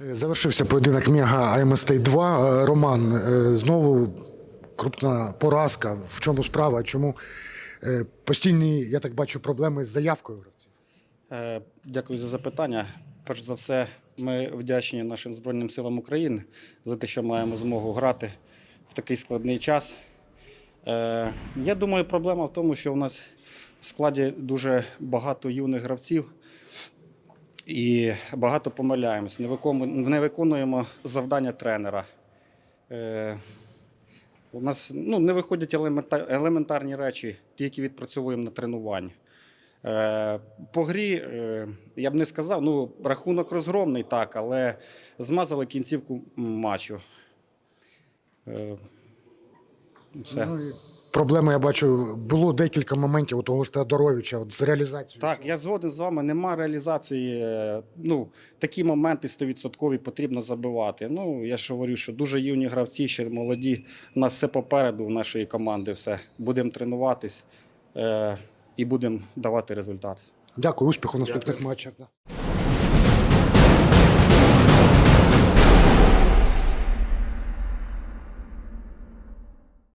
Завершився поєдинок Мега АМСТ 2. Е, Роман, е, знову крупна поразка. В чому справа? Чому е, постійні, я так бачу, проблеми з заявкою гравців? Е, Дякую за запитання. Перш за все, ми вдячні нашим Збройним силам України за те, що маємо змогу грати в такий складний час. Е, Я думаю, проблема в тому, що у нас в складі дуже багато юних гравців і багато помиляємось. Не виконуємо, завдання тренера. Е, У нас ну, не виходять елементарні речі, ті, які відпрацьовуємо на тренуванні. Е, По грі е, я б не сказав, ну, рахунок розгромний, так, але змазали кінцівку матчу. Все. Проблеми, я бачу, було декілька моментів у того ж Теодоровича от з реалізацією. Так, я згоден з вами. Нема реалізації. е, Ну, такі моменти 100% потрібно забивати. Ну, я ж говорю, що дуже юні гравці, ще молоді. У нас все попереду, у нашої команди все. Будемо тренуватись е, і будемо давати результат. Дякую, успіху в наступних матчах.